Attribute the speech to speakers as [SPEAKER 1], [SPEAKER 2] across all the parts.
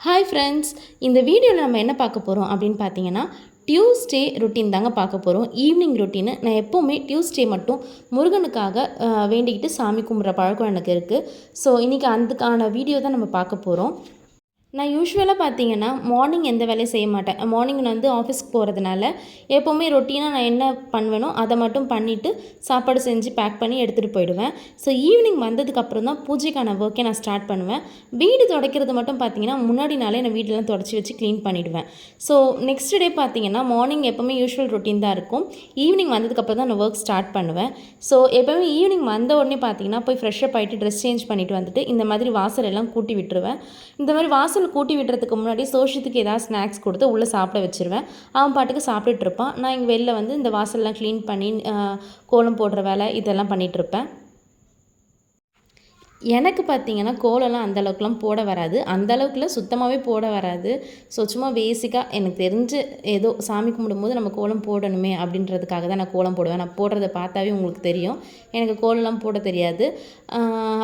[SPEAKER 1] Hi friends இந்த வீடியோவில் நம்ம என்ன பார்க்க போகிறோம் அப்படின்னு பார்த்தீங்கன்னா டியூஸ்டே ரொட்டீன் தாங்க பார்க்க போகிறோம் ஈவினிங் ரொட்டீனு நான் எப்போவுமே டியூஸ்டே மட்டும் முருகனுக்காக வேண்டிக்கிட்டு சாமி கும்பிட்ற பழக்கம் எனக்கு இருக்குது ஸோ இன்றைக்கி அதுக்கான வீடியோ தான் நம்ம பார்க்க போகிறோம் நான் யூஸ்வலாக பார்த்தீங்கன்னா மார்னிங் எந்த வேலையும் செய்ய மாட்டேன். மார்னிங் நான் வந்து ஆஃபீஸ்க்கு போகிறதுனால எப்போவுமே ரொட்டீனாக நான் என்ன பண்ணுவேனோ அதை மட்டும் பண்ணிவிட்டு சாப்பாடு செஞ்சு பேக் பண்ணி எடுத்துகிட்டு போயிடுவேன். ஸோ ஈவினிங் வந்ததுக்கப்புறம் தான் பூஜைக்கான ஒர்க்கை நான் ஸ்டார்ட் பண்ணுவேன். வீடு துடைக்கிறது மட்டும் பார்த்தீங்கன்னா முன்னாடி நாளே நான் வீடெல்லாம் தொடச்சி வச்சு க்ளீன் பண்ணிவிடுவேன் ஸோ நெக்ஸ்ட் டே பார்த்தீங்கன்னா மார்னிங் எப்போவுமே யூஸ்வல் ரொட்டீன் தான் இருக்கும். ஈவினிங் வந்ததுக்கப்புறம் தான் நான் ஒர்க் ஸ்டார்ட் பண்ணுவேன். ஸோ எப்போவுமே ஈவினிங் வந்த உடனே பார்த்தீங்கன்னா போய் ஃப்ரெஷ்ஷப் ஆகிட்டு ட்ரெஸ் சேஞ்ச் பண்ணிட்டு வந்துட்டு இந்த மாதிரி வாசல் எல்லாம் கூட்டி விட்டுருவேன். இந்த மாதிரி வாசல் கூட்டி விடுறதுக்கு முன்னாடி சோஷத்துக்கு ஏதாவது ஸ்நாக்ஸ் கொடுத்து உள்ளே சாப்பிட வச்சுருவேன். அவன் பாட்டுக்கு சாப்பிட்டுட்டு இருப்பான். நான் இங்கே வெளில வந்து இந்த வாசல்லாம் க்ளீன் பண்ணி கோலம் போடுற வேலை இதெல்லாம் பண்ணிகிட்ருப்பேன் இருப்பேன். எனக்கு பார்த்தீங்கன்னா கோலம்லாம் அந்தளவுக்குலாம் போட வராது. அந்தளவுக்குலாம் சுத்தமாகவே போட வராது. ஸோ சும்மா பேசிக்காக எனக்கு தெரிஞ்சு ஏதோ சாமி கும்பிடும்போது நம்ம கோலம் போடணுமே அப்படின்றதுக்காக தான் நான் கோலம் போடுவேன். நான் போடுறத பார்த்தாவே உங்களுக்கு தெரியும். எனக்கு கோலம்லாம் போட தெரியாது.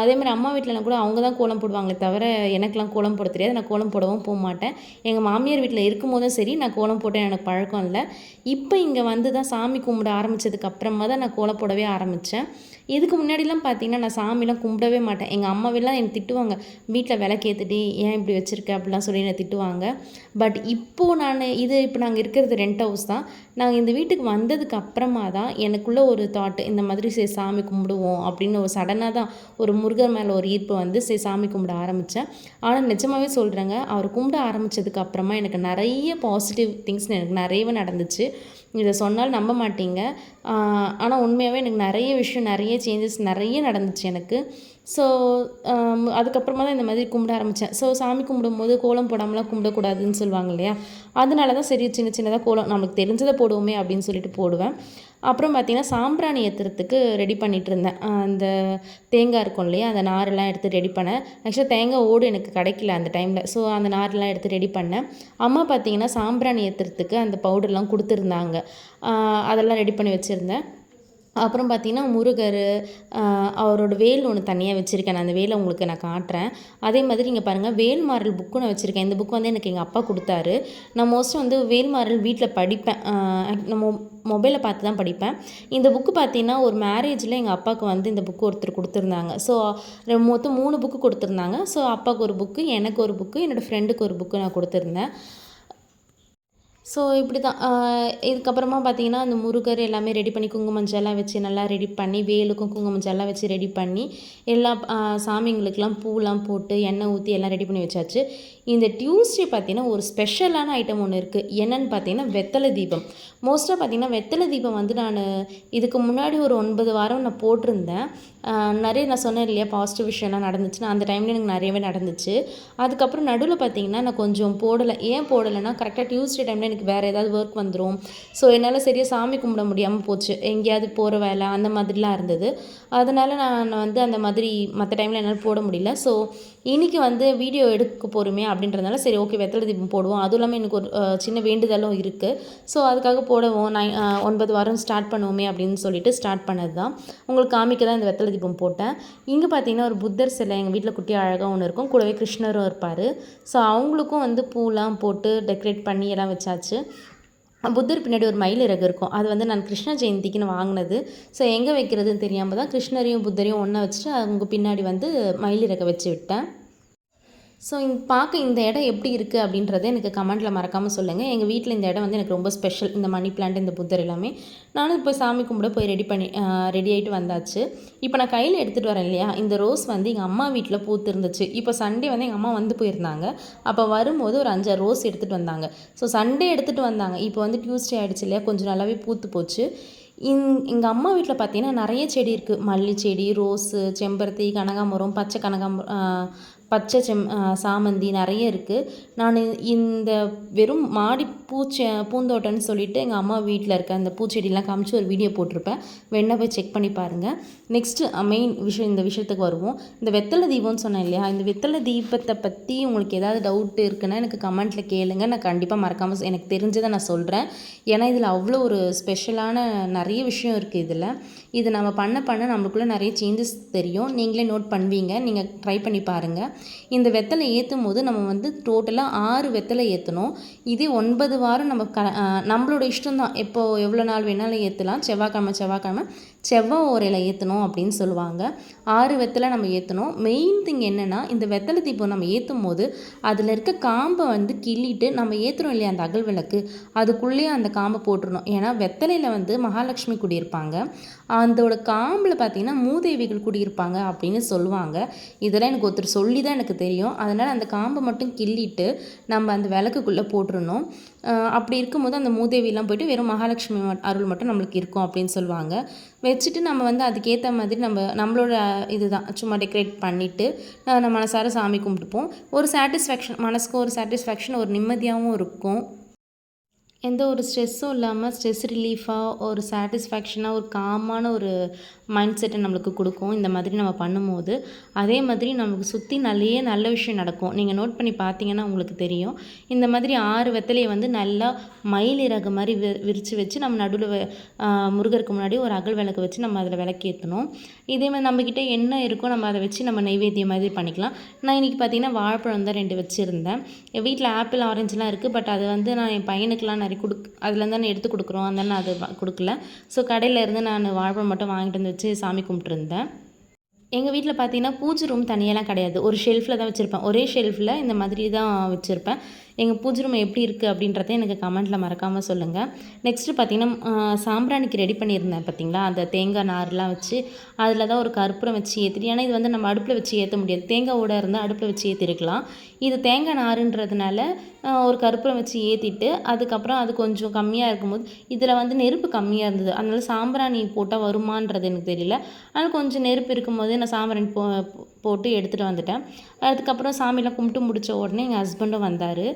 [SPEAKER 1] அதே மாதிரி அம்மா வீட்டிலலாம் கூட அவங்க தான் கோலம் போடுவாங்களே தவிர எனக்குலாம் கோலம் போட தெரியாது. நான் கோலம் போடவும் போக மாட்டேன். எங்கள் மாமியார் வீட்டில் இருக்கும்போதும் சரி நான் கோலம் போட்டேன் எனக்கு பழக்கம் இல்லை. இப்போ இங்கே வந்து தான் சாமி கும்பிட ஆரம்பித்ததுக்கு அப்புறமா தான் நான் கோலம் போடவே ஆரம்பித்தேன் இதுக்கு முன்னாடிலாம் பார்த்தீங்கன்னா நான் சாமிலாம் கும்பிடவே மாட்டேன். எங்கள் அம்மாவெல்லாம் என்னை திட்டுவாங்க. வீட்டில் விளக்கேத்துடி ஏன் இப்படி வச்சுருக்க? அப்படிலாம் சொல்லி என்னை திட்டுவாங்க. பட் இப்போது நான் இது இப்போ நாங்கள் இருக்கிறது ரெண்ட் ஹவுஸ் தான். நாங்கள் இந்த வீட்டுக்கு வந்ததுக்கு அப்புறமா தான் எனக்குள்ளே ஒரு தாட் இந்த மாதிரி சரி சாமி கும்பிடுவோம். அப்படின்னு ஒரு சடனாக தான் ஒரு முருகர் மேலே ஒரு ஈர்ப்பு வந்து சரி சாமி கும்பிட ஆரம்பித்தேன் ஆனால் நிஜமாகவே சொல்கிறேங்க அவர் கும்பிட ஆரம்பித்ததுக்கு அப்புறமா எனக்கு நிறைய பாசிட்டிவ் திங்ஸ் எனக்கு நிறையவே நடந்துச்சு. இதை சொன்னால் நம்ப மாட்டீங்க. ஆனால் உண்மையாகவே எனக்கு நிறைய விஷயம் நிறைய சேஞ்சஸ் நிறைய நடந்துச்சு எனக்கு. ஸோ um, அதுக்கப்புறமா தான் இந்த மாதிரி கும்பிட ஆரம்பித்தேன் ஸோ சாமி கும்பிடும்போது கோலம் போடாமலாம் கும்பிடக்கூடாதுன்னு சொல்லுவாங்க இல்லையா? அதனால தான் சரி சின்ன சின்னதாக கோலம் நம்மளுக்கு தெரிஞ்சதை போடுவோமே அப்படின்னு சொல்லிட்டு போடுவேன். அப்புறம் பார்த்தீங்கன்னா சாம்பிராணி ஏற்றுறதுக்கு ரெடி பண்ணிகிட்டு இருந்தேன். அந்த தேங்காய் இருக்கும் இல்லையா? அந்த நாரெல்லாம் எடுத்து ரெடி பண்ணேன். ஆக்சுவலாக தேங்காய் ஓடு எனக்கு கிடைக்கல அந்த டைமில் ஸோ அந்த நாரெல்லாம் எடுத்து ரெடி பண்ணேன். அம்மா பார்த்தீங்கன்னா சாம்பிராணி ஏற்றுறதுக்கு அந்த பவுடர்லாம் கொடுத்துருந்தாங்க. அதெல்லாம் ரெடி பண்ணி வச்சுருந்தேன். அப்புறம் பார்த்தீங்கன்னா முருகர் அவரோட வேல் ஒன்று தனியாக வச்சுருக்கேன். நான் அந்த வேலை உங்களுக்கு நான் காட்டுறேன். அதே மாதிரி இங்கே பாருங்கள் வேல்மாரல் புக்கு நான் வச்சுருக்கேன். இந்த புக் வந்து எனக்கு எங்கள் அப்பா கொடுத்தாரு. நான் மோஸ்ட்லி வந்து வேல்மாரல் வீட்டில் படிப்பேன். நம்ம மொபைலில் பார்த்து தான் படிப்பேன். இந்த புக்கு பார்த்தீங்கன்னா ஒரு மேரேஜில் எங்கள் அப்பாவுக்கு வந்து இந்த புக்கு ஒருத்தர் கொடுத்துருந்தாங்க. ஸோ மொத்தம் மூணு புக்கு கொடுத்துருந்தாங்க. ஸோ அப்பாவுக்கு ஒரு புக்கு எனக்கு ஒரு புக்கு என்னோடய ஃப்ரெண்டுக்கு ஒரு புக்கு நான் கொடுத்துருந்தேன். ஸோ இப்படி தான் இதுக்கப்புறமா பார்த்தீங்கன்னா அந்த முருகர் எல்லாமே ரெடி பண்ணி குங்குமஞ்செல்லாம் வச்சு நல்லா ரெடி பண்ணி வேலுக்கும் குங்குமஞ்செல்லாம் வச்சு ரெடி பண்ணி எல்லா சாமிங்களுக்கெல்லாம் பூலாம் போட்டு எண்ணெய் ஊற்றி எல்லாம் ரெடி பண்ணி வச்சாச்சு. இந்த டியூஸ்டே பார்த்தீங்கன்னா ஒரு ஸ்பெஷலான ஐட்டம் ஒன்று இருக்குது என்னன்னு பார்த்தீங்கன்னா வெத்தலை தீபம். மோஸ்ட்டாக பார்த்தீங்கன்னா வெத்தலை தீபம் வந்து நான் இதுக்கு முன்னாடி ஒரு ஒன்பது வாரம் நான் போட்டிருந்தேன். நிறைய நான் சொன்னேன் இல்லையா பாசிட்டிவ் விஷயம்லாம் நடந்துச்சுன்னா அந்த டைமில் எனக்கு நிறையவே நடந்துச்சு. அதுக்கப்புறம் நடுவில் பார்த்தீங்கன்னா நான் கொஞ்சம் போடலை. ஏன் போடலைன்னா கரெக்டாக டியூஸ்டே டைமில் எனக்கு வேறு ஏதாவது ஒர்க் வந்துடும் ஸோ என்னால் சரியாக சாமி கும்பிட முடியாமல் போச்சு. எங்கேயாவது போகிற வேலை அந்த மாதிரிலாம் இருந்தது. அதனால் நான் வந்து அந்த மாதிரி மற்ற டைமில் என்னால் போட முடியல. ஸோ இன்றைக்கி வந்து வீடியோ எடுக்க போகிறோமே அப்படின்றதுனால சரி ஓகே வெத்தலை தீபம் போடுவோம். அதுவும் இல்லாமல் எனக்கு ஒரு சின்ன வேண்டுதலும் இருக்குது ஸோ அதுக்காக போடுவோம். நை ஒன்பது வாரம் ஸ்டார்ட் பண்ணுவோமே அப்படின்னு சொல்லிட்டு ஸ்டார்ட் பண்ணது தான் உங்களுக்கு காமிக்க தான் இந்த வெத்தலை தீபம் போட்டேன். இங்கே பார்த்தீங்கன்னா ஒரு புத்தர் சிலை எங்கள் வீட்டில் குட்டி அழகாக ஒன்று இருக்கும். கூடவே கிருஷ்ணரும் இருப்பார். ஸோ அவங்களுக்கும் வந்து பூலாம் போட்டு டெக்கரேட் பண்ணி எல்லாம் வச்சாச்சு. புத்தர் பின்னாடி ஒரு மயில் இறகு இருக்கும். அது வந்து நான் கிருஷ்ண ஜெயந்திக்குன்னு வாங்கினது. ஸோ எங்கே வைக்கிறதுன்னு தெரியாமல் தான் கிருஷ்ணரையும் புத்தரையும் ஒன்றா வச்சுட்டு அவங்க பின்னாடி வந்து மயில் இறகை வச்சு விட்டேன். ஸோ இந்த பார்க்க இந்த இடம் எப்படி இருக்குது அப்படின்றத எனக்கு கமெண்ட்டில் மறக்காமல் சொல்லுங்கள் எங்கள் வீட்டில் இந்த இடம் வந்து எனக்கு ரொம்ப ஸ்பெஷல் இந்த மணி பிளான்ட் இந்த புத்தர் எல்லாமே. நானும் இப்போ சாமி கும்பிட போய் ரெடி பண்ணி ரெடி ஆகிட்டு வந்தாச்சு. இப்போ நான் கையில் எடுத்துகிட்டு வரேன் இல்லையா? இந்த ரோஸ் வந்து எங்கள் அம்மா வீட்டில் பூத்து இருந்துச்சு இப்போ சண்டே வந்து எங்கள் அம்மா வந்து போயிருந்தாங்க. அப்போ வரும்போது ஒரு அஞ்சாறு ரோஸ் எடுத்துகிட்டு வந்தாங்க. ஸோ சண்டே எடுத்துகிட்டு வந்தாங்க. இப்போ வந்து டியூஸ்டே ஆகிடுச்சு இல்லையா? கொஞ்சம் நல்லாவே பூத்து போச்சு. இங் எங்கள் அம்மா வீட்டில் பார்த்தீங்கன்னா நிறைய செடி இருக்குது மல்லி செடி ரோஸு செம்பருத்தி கனகாமரம் பச்சை கனகாமரம் பச்சை செம் சாமந்தி நிறைய இருக்குது நான் இந்த வெறும் மாடி பூச்சை பூந்தோட்டம்னு சொல்லிட்டு எங்கள் அம்மா வீட்டில் இருக்க அந்த பூச்செடிலாம் காமிச்சு ஒரு வீடியோ போட்டிருப்பேன். வேணா போய் செக் பண்ணி பாருங்கள் நெக்ஸ்ட்டு மெயின் விஷயம் இந்த விஷயத்துக்கு வருவோம். இந்த வெத்தலை தீபம்னு சொன்னேன் இல்லையா? இந்த வெத்தலை தீபத்தை பற்றி உங்களுக்கு ஏதாவது டவுட் இருக்குன்னா எனக்கு கமெண்ட்டில் கேளுங்க. நான் கண்டிப்பாக மறக்காமல் எனக்கு தெரிஞ்சதை நான் சொல்கிறேன் ஏன்னா இதில் அவ்வளோ ஒரு ஸ்பெஷலான நிறைய விஷயம் இருக்குது இதில். இது நம்ம பண்ண பண்ண நம்மளுக்குள்ளே நிறைய சேஞ்சஸ் தெரியும். நீங்களே நோட் பண்ணுவீங்க. நீங்கள் ட்ரை பண்ணி பாருங்கள் இந்த வெத்தலை ஏற்றும் போது நம்ம வந்து டோட்டலாக ஆறு வெத்தலை ஏற்றணும் இதே ஒன்பது வாரம் நம்ம க நம்மளோட இஷ்டம் தான் எப்போ எவ்வளோ நாள் வேணாலும் ஏற்றலாம் செவ்வாய்க்கிழமை செவ்வாய்க்கிழமை செவ்வாய் ஓரையில் ஏற்றணும் அப்படின்னு சொல்லுவாங்க. ஆறு வெத்தலை நம்ம ஏற்றணும் மெயின் திங் என்னென்னா இந்த வெத்தலை தீபம் நம்ம ஏற்றும் போது அதில் இருக்க காம்பை வந்து கிள்ளிட்டு நம்ம ஏற்றுறோம் இல்லையா அந்த அகல் விளக்கு? அதுக்குள்ளேயே அந்த காம்பை போட்டுருணும் ஏன்னா வெத்தலையில் வந்து மகாலட்சுமி குடியிருப்பாங்க. அதோட காம்பில் பார்த்தீங்கன்னா மூதேவிகள் குடியிருப்பாங்க அப்படின்னு சொல்லுவாங்க. இதெல்லாம் எனக்கு ஒருத்தர் சொல்லி தான் எனக்கு தெரியும். அதனால் அந்த காம்பை மட்டும் கிள்ளிட்டு நம்ம அந்த விளக்குக்குள்ளே போட்டுருணும் அப்படி இருக்கும்போது அந்த மூதேவிலாம் போயிட்டு வெறும் மகாலட்சுமி அருள் மட்டும் நம்மளுக்கு இருக்கும் அப்படின்னு சொல்லுவாங்க. வச்சுட்டு நம்ம வந்து அதுக்கேற்ற மாதிரி நம்ம நம்மளோட இது தான் சும்மா டெக்கரேட் பண்ணிவிட்டு நம்ம மனசார சாமி கும்பிட்டுப்போம். ஒரு சாட்டிஸ்ஃபேக்ஷன் மனசுக்கு ஒரு சாட்டிஸ்ஃபேக்ஷன் ஒரு நிம்மதியாகவும் இருக்கும். எந்த ஒரு ஸ்ட்ரெஸ்ஸும் இல்லாமல் ஸ்ட்ரெஸ் ரிலீஃபாக ஒரு சாட்டிஸ்ஃபேக்ஷனாக ஒரு காமான ஒரு மைண்ட் செட்டை நம்மளுக்கு கொடுக்கும். இந்த மாதிரி நம்ம பண்ணும்போது அதே மாதிரி நமக்கு சுற்றி நிறைய நல்ல விஷயம் நடக்கும். நீங்கள் நோட் பண்ணி பார்த்தீங்கன்னா உங்களுக்கு தெரியும். இந்த மாதிரி ஆறு வெத்தலையை வந்து நல்லா மயில் இறகு மாதிரி வி விரித்து வச்சு நம்ம நடுவில் முருகருக்கு முன்னாடி ஒரு அகல் விளக்கு வச்சு நம்ம அதில் விளக்கேற்றணும் இதே மாதிரி நம்மக்கிட்ட என்ன இருக்கோ நம்ம அதை வச்சு நம்ம நைவேத்தியம் மாதிரி பண்ணிக்கலாம். நான் இன்றைக்கி பார்த்தீங்கன்னா வாழைப்பழம் தான் ரெண்டு வச்சுருந்தேன். என் வீட்டில் ஆப்பிள் ஆரஞ்சுலாம் இருக்குது பட் அது வந்து நான் என் பையனுக்கெலாம் நிறைய குடுக் அதுலேருந்து தானே எடுத்து கொடுக்குறோம். அதனால் நான் அது கொடுக்கல. ஸோ கடையிலேருந்து நான் வாழைப்பழம் மட்டும் வாங்கிட்டு வந்து வச்சு சாமி கும்பிட்டுருந்தேன். எங்கள் வீட்டில் பார்த்தீங்கன்னா பூஜை ரூம் தனியெல்லாம் கிடையாது. ஒரு ஷெல்ஃபில் தான் வச்சுருப்பேன். ஒரே ஷெல்ஃபில் இந்த மாதிரி தான் வச்சுருப்பேன். எங்கள் பூஜை ரூம் எப்படி இருக்குது அப்படின்றத எனக்கு கமெண்ட்டில் மறக்காமல் சொல்லுங்கள் நெக்ஸ்ட்டு பார்த்திங்கன்னா சாம்பிராணிக்கு ரெடி பண்ணியிருந்தேன் பார்த்திங்களா அந்த தேங்காய் நார்லாம் வச்சு அதில் தான் ஒரு கற்பூரம் வச்சு ஏற்றிட்டு ஏன்னா இது வந்து நம்ம அடுப்பில் வச்சு ஏற்ற முடியாது. தேங்காய் ஓட இருந்தால் அடுப்பில் வச்சு ஏற்றிருக்கலாம் இது தேங்காய் நாருன்றதுனால ஒரு கற்பூரம் வச்சு ஏற்றிட்டு அதுக்கப்புறம் அது கொஞ்சம் கம்மியாக இருக்கும்போது இதில் வந்து நெருப்பு கம்மியாக இருந்தது. அதனால் சாம்பிராணி போட்டால் வருமானது எனக்கு தெரியல. ஆனால் கொஞ்சம் நெருப்பு இருக்கும்போது நான் சாம்பிராணி போ போட்டு எடுத்துகிட்டு வந்துட்டேன். அதுக்கப்புறம் சாமியெலாம் கும்பிட்டு முடித்த உடனே எங்கள் ஹஸ்பண்டும் வந்தார்.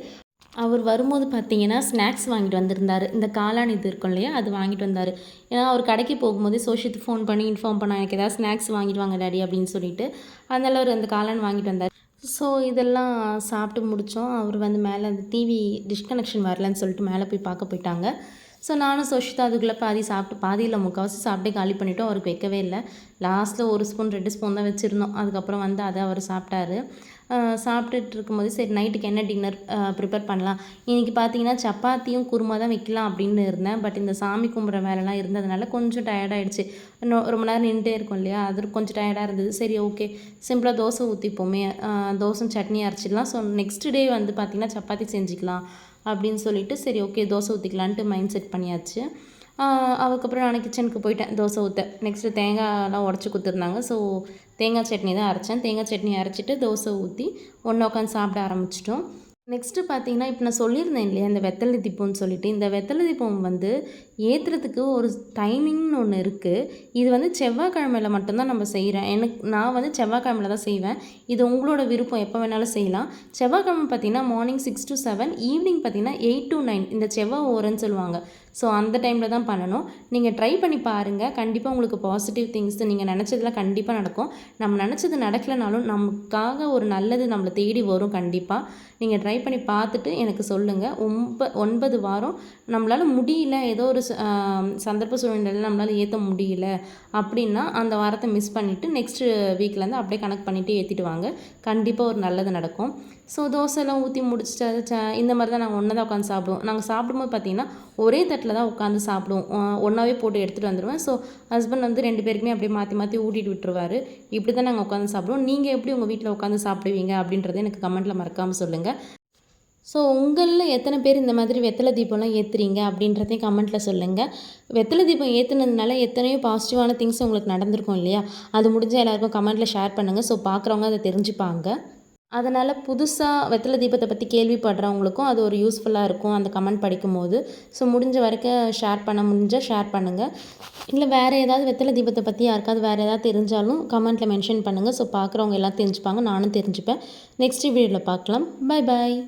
[SPEAKER 1] அவர் வரும்போது பார்த்தீங்கன்னா ஸ்நாக்ஸ் வாங்கிட்டு வந்திருந்தார். இந்த காளான் இது இருக்கும் இல்லையா அது வாங்கிட்டு வந்தார். ஏன்னா அவர் கடைக்கு போகும்போது சோஷியத்துக்கு ஃபோன் பண்ணி இன்ஃபார்ம் பண்ண எனக்கு ஏதாவது ஸ்நாக்ஸ் வாங்கிட்டு வாங்க டாடி அப்படின்னு சொல்லிட்டு அதனால் அவர் அந்த காளான் வாங்கிட்டு வந்தார். ஸோ இதெல்லாம் சாப்பிட்டு முடித்தோம் அவர் வந்து மேலே அந்த டிவி டிஸ்கனெக்ஷன் வரலன்னு சொல்லிட்டு மேலே போய் பார்க்க போயிட்டாங்க. ஸோ நானும் சோஷிதா அதுக்குள்ளே பாதி சாப்பிட்டு பாதியில் முக்கால்வாசி சாப்பிட்டே காலி பண்ணிவிட்டோம் அவருக்கு வைக்கவே இல்லை. லாஸ்ட்டில் ஒரு ஸ்பூன் ரெண்டு ஸ்பூன் தான் வச்சுருந்தோம். அதுக்கப்புறம் வந்து அதை அவர் சாப்பிட்டாரு. சாப்பிட்டுட்டு இருக்கும்போது சரி நைட்டுக்கு என்ன டின்னர் ப்ரிப்பேர் பண்ணலாம். இன்றைக்கி பார்த்தீங்கன்னா சப்பாத்தியும் குருமா தான் வைக்கலாம் அப்படின்னு இருந்தேன். பட் இந்த சாமி கும்பிட்ற வேலைலாம் இருந்ததுனால கொஞ்சம் டயர்டாகிடுச்சு இன்னும் ரொம்ப நேரம் நின்றுட்டே இருக்கும் இல்லையா? அது கொஞ்சம் டயர்டாக இருந்தது. சரி ஓகே சிம்பிளாக தோசை ஊற்றிப்போமே தோசை சட்னி அரைச்சிடலாம். ஸோ நெக்ஸ்ட் டே வந்து பார்த்திங்கன்னா சப்பாத்தி செஞ்சுக்கலாம் அப்படின்னு சொல்லிட்டு சரி ஓகே தோசை ஊற்றிக்கலான்ட்டு மைண்ட் செட் பண்ணியாச்சு. அதுக்கப்புறம் நான் கிச்சனுக்கு போயிட்டேன். தோசை ஊற்ற நெக்ஸ்ட்டு தேங்காயெல்லாம் உடச்சி கொடுத்துருந்தாங்க. ஸோ தேங்காய் சட்னி தான் அரைச்சேன். தேங்காய் சட்னி அரைச்சிட்டு தோசை ஊற்றி ஒன்று உட்காந்து சாப்பிட ஆரம்பிச்சிட்டோம். நெக்ஸ்ட்டு பார்த்தீங்கன்னா இப்போ நான் சொல்லியிருந்தேன் இல்லையா இந்த வெத்தலை தீபம்னு சொல்லிட்டு. இந்த வெத்தலை தீபம் வந்து ஏற்றுறதுக்கு ஒரு டைமிங்னு ஒன்று இருக்குது இது வந்து செவ்வாய்க்கிழமையில் மட்டும்தான் நம்ம செய்கிறேன் எனக்கு நான் வந்து செவ்வாய்க்கிழமையில் தான் செய்வேன். இது உங்களோட விருப்பம். எப்போ வேணாலும் செய்யலாம். செவ்வாய்க்கிழமை பார்த்தீங்கன்னா morning six to seven evening பார்த்தீங்கன்னா எயிட் டு நைன் இந்த செவ்வாய் ஓரன்னு சொல்லுவாங்க. ஸோ அந்த டைமில் தான் பண்ணணும். நீங்கள் ட்ரை பண்ணி பாருங்கள் கண்டிப்பாக உங்களுக்கு பாசிட்டிவ் திங்ஸ் நீங்கள் நினச்சதுலாம் கண்டிப்பாக நடக்கும். நம்ம நினச்சது நடக்கலைனாலும் நமக்காக ஒரு நல்லது நம்மளை தேடி வரும் கண்டிப்பாக நீங்கள் ட்ரை பண்ணி பார்த்துட்டு எனக்கு சொல்லுங்கள் ஒம்ப ஒன்பது வாரம் நம்மளால் முடியல. ஏதோ ஒரு சந்தர்ப்ப சூழ்நிலையில் நம்மளால் ஏற்ற முடியல அப்படின்னா அந்த வாரத்தை மிஸ் பண்ணிவிட்டு நெக்ஸ்ட்டு வீக்லேருந்து அப்படியே கனெக்ட் பண்ணிவிட்டு ஏற்றிட்டு வாங்க. கண்டிப்பாக ஒரு நல்லது நடக்கும். ஸோ தோசைலாம் ஊற்றி முடிச்சுட்டு ச இந்த மாதிரி தான் நாங்கள் ஒன்றா தான் உட்காந்து சாப்பிடுவோம். நாங்கள் சாப்பிடும்போது பார்த்திங்கன்னா ஒரே தட்டில் தான் உட்காந்து சாப்பிடுவோம். ஒன்றாவே போட்டு எடுத்துகிட்டு வந்துடுவேன் ஸோ ஹஸ்பண்ட் வந்து ரெண்டு பேருக்குமே அப்படியே மாற்றி மாற்றி ஊட்டிட்டு விட்டுருவார். இப்படி தான் நாங்கள் உட்காந்து சாப்பிடுவோம். நீங்கள் எப்படி உங்கள் வீட்டில் உட்காந்து சாப்பிடுவீங்க அப்படின்றத எனக்கு கமெண்ட்டில் மறக்காமல் சொல்லுங்கள் ஸோ உங்களில் எத்தனை பேர் இந்த மாதிரி வெத்தலை தீபம்லாம் ஏற்றுறீங்க அப்படின்றதையும் கமெண்ட்டில் சொல்லுங்கள் வெத்தலை தீபம் ஏற்றுனதுனால எத்தனையோ பாசிட்டிவான திங்ஸ் உங்களுக்கு நடந்திருக்கும் இல்லையா? அது முடிஞ்சால் எல்லாருக்கும் கமெண்ட்டில் ஷேர் பண்ணுங்கள் ஸோ பார்க்குறவங்க அதை தெரிஞ்சுப்பாங்க. அதனால் புதுசாக வெத்தலை தீபத்தை பற்றி கேள்விப்படுறவங்களுக்கும் அது ஒரு யூஸ்ஃபுல்லாக இருக்கும். அந்த கமெண்ட் படிக்கும்போது. ஸோ முடிஞ்ச வரைக்கும் ஷேர் பண்ண முடிஞ்சால் ஷேர் பண்ணுங்கள் இல்லை வேறு ஏதாவது வெத்தலை தீபத்தை பற்றி யாருக்காவது வேறு ஏதாவது தெரிஞ்சாலும் கமெண்ட்டில் மென்ஷன் பண்ணுங்கள் ஸோ பார்க்குறவங்க எல்லாம் தெரிஞ்சுப்பாங்க. நானும் தெரிஞ்சுப்பேன். நெக்ஸ்ட் வீடியோவில் பார்க்கலாம். Bye bye